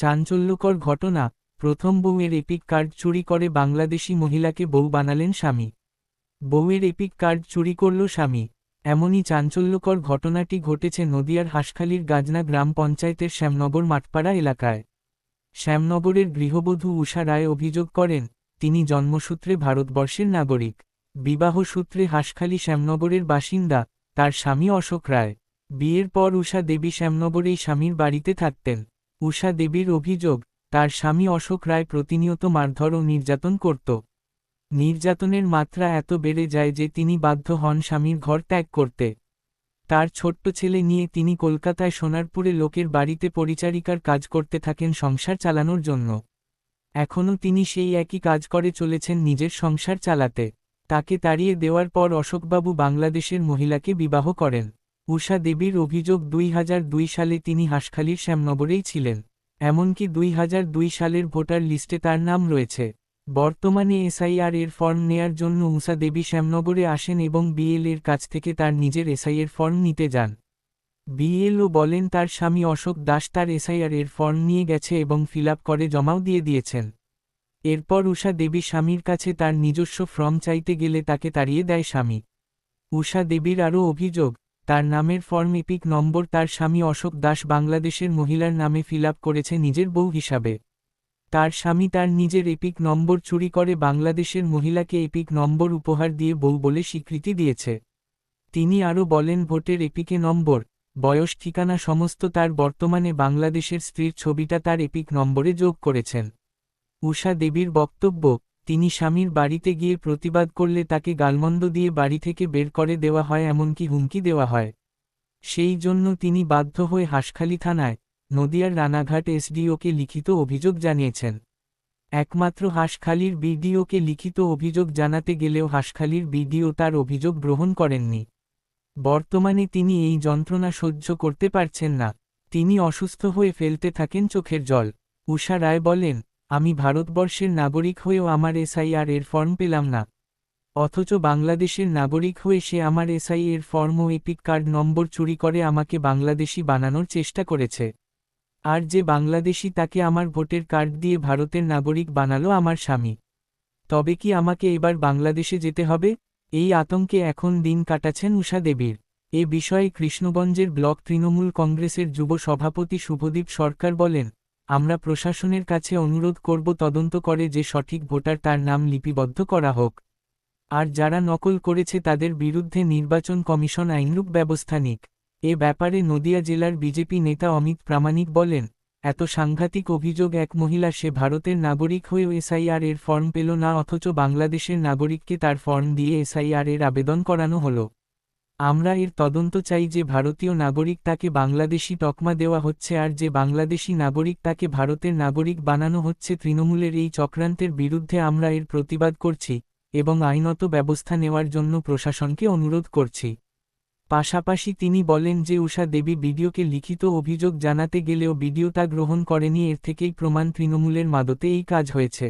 চাঞ্চল্যকর ঘটনা, প্রথম বউয়ের এপিক কার্ড চুরি করে বাংলাদেশি মহিলাকে বউ বানালেন স্বামী। বউয়ের এপিক কার্ড চুরি করল স্বামী। এমনই চাঞ্চল্যকর ঘটনাটি ঘটেছে নদিয়ার হাঁসখালীর গাজনা গ্রাম পঞ্চায়েতের শ্যামনগর মাঠপাড়া এলাকায়। শ্যামনগরের গৃহবধূ উষা রায় অভিযোগ করেন, তিনি জন্মসূত্রে ভারতবর্ষের নাগরিক। বিবাহ সূত্রে হাঁসখালী শ্যামনগরের বাসিন্দা, তার স্বামী অশোক রায়। বিয়ের পর উষা দেবী শ্যামনগরেই স্বামীর বাড়িতে থাকতেন। উষা দেবীর অভিযোগ, তার স্বামী অশোক রায় প্রতিনিয়ত মারধর ও নির্যাতন করত। নির্যাতনের মাত্রা এত বেড়ে যায় যে তিনি বাধ্য হন স্বামীর ঘর ত্যাগ করতে। তার ছোট্ট ছেলে নিয়ে তিনি কলকাতায় সোনারপুরে লোকের বাড়িতে পরিচারিকার কাজ করতে থাকেন সংসার চালানোর জন্য। এখনও তিনি সেই একই কাজ করে চলেছেন নিজের সংসার চালাতে। তাকে তাড়িয়ে দেওয়ার পর অশোকবাবু বাংলাদেশের মহিলাকে বিবাহ করেন। উষা দেবীর অভিযোগ দুই দুই সালে তিনি হাঁসখালীর শ্যামনগরেই ছিলেন, এমনকি দুই হাজার দুই সালের ভোটার লিস্টে তার নাম রয়েছে। বর্তমানে এসআইআর এর ফর্ম নেয়ার জন্য উষা দেবী শ্যামনগরে আসেন এবং বিএল এর কাছ থেকে তার নিজের এসআইয়ের ফর্ম নিতে যান। বিএলও বলেন তার স্বামী অশোক দাস তার এসআইআর এর ফর্ম নিয়ে গেছে এবং ফিল করে জমাও দিয়ে দিয়েছেন। এরপর উষা দেবী স্বামীর কাছে তার নিজস্ব ফর্ম চাইতে গেলে তাকে তাড়িয়ে দেয় স্বামী। উষা দেবীর আরও অভিযোগ তার নামের ফর্ম এপিক নম্বর তার স্বামী অশোক দাস বাংলাদেশের মহিলার নামে ফিল করেছে নিজের বউ হিসাবে। তার স্বামী তার নিজের এপিক নম্বর চুরি করে বাংলাদেশের মহিলাকে এপিক নম্বর উপহার দিয়ে বউ বলে স্বীকৃতি দিয়েছে। তিনি আরও বলেন, ভোটের এপিকে নম্বর, বয়স, ঠিকানা সমস্ত তার বর্তমানে বাংলাদেশের স্ত্রীর ছবিটা তার এপিক নম্বরে যোগ করেছেন। উষা দেবীর বক্তব্য তিনি স্বামীর বাড়িতে গিয়ে প্রতিবাদ করলে তাকে গালমন্দ দিয়ে বাড়ি থেকে বের করে দেওয়া হয় এমনকি হুমকি দেওয়া হয়। সেই জন্য তিনি বাধ্য হয়ে হাঁসখালি থানায়, নদিয়ার রানাঘাট এসডিওকে লিখিত অভিযোগ জানিয়েছেন। একমাত্র হাঁসখালির বিডিওকে লিখিত অভিযোগ জানাতে গেলেও হাঁসখালির বিডিও তার অভিযোগ গ্রহণ করেননি। বর্তমানে তিনি এই যন্ত্রণা সহ্য করতে পারছেন না। তিনি অসুস্থ হয়ে ফেলতে থাকেন চোখের জল। উষা রায় বলেন আমি ভারতবর্ষের নাগরিক হয়েও আমার এসআইআর এর ফর্ম পেলাম না। অথচ বাংলাদেশের নাগরিক হয়ে সে আমার এসআই এর ফর্ম ও এপিক কার্ড নম্বর চুরি করে আমাকে বাংলাদেশি বানানোর চেষ্টা করেছে। আর যে বাংলাদেশি তাকে আমার ভোটের কার্ড দিয়ে ভারতের নাগরিক বানালো আমার স্বামী। তবে কি আমাকে এবার বাংলাদেশে যেতে হবে? এই আতঙ্কে এখন দিন কাটাচ্ছেন উষা দেবীর। এ বিষয়ে কৃষ্ণগঞ্জের ব্লক তৃণমূল কংগ্রেসের যুব সভাপতি শুভদীপ সরকার বলেন আমরা প্রশাসনের কাছে অনুরোধ করব তদন্ত করে যে সঠিক ভোটার তার নাম লিপিবদ্ধ করা হোক। আর যারা নকল করেছে তাদের বিরুদ্ধে নির্বাচন কমিশন আইনরূপ ব্যবস্থা নিক। এ ব্যাপারে নদিয়া জেলার বিজেপি নেতা অমিত প্রামাণিক বলেন, এত সাংঘাতিক অভিযোগ এক মহিলা সে ভারতের নাগরিক হয়েও এসআইআর এর ফর্ম পেল না অথচ বাংলাদেশের নাগরিককে তার ফর্ম দিয়ে এসআইআর এর আবেদন করানো হলো। আমরা এর তদন্ত চাই যে ভারতীয় নাগরিক তাকে বাংলাদেশি তকমা দেওয়া হচ্ছে আর যে বাংলাদেশি নাগরিক তাকে ভারতের নাগরিক বানানো হচ্ছে তৃণমূলের এই চক্রান্তের বিরুদ্ধে আমরা এর প্রতিবাদ করছি এবং আইনত ব্যবস্থা নেওয়ার জন্য প্রশাসনকে অনুরোধ করছি। পাশাপাশি তিনি বলেন যে উষা দেবী বিডিওকে লিখিত অভিযোগ জানাতে গেলেও বিডিও তা গ্রহণ করেনি, এর থেকেই প্রমাণ তৃণমূলের মাদতে এই কাজ হয়েছে।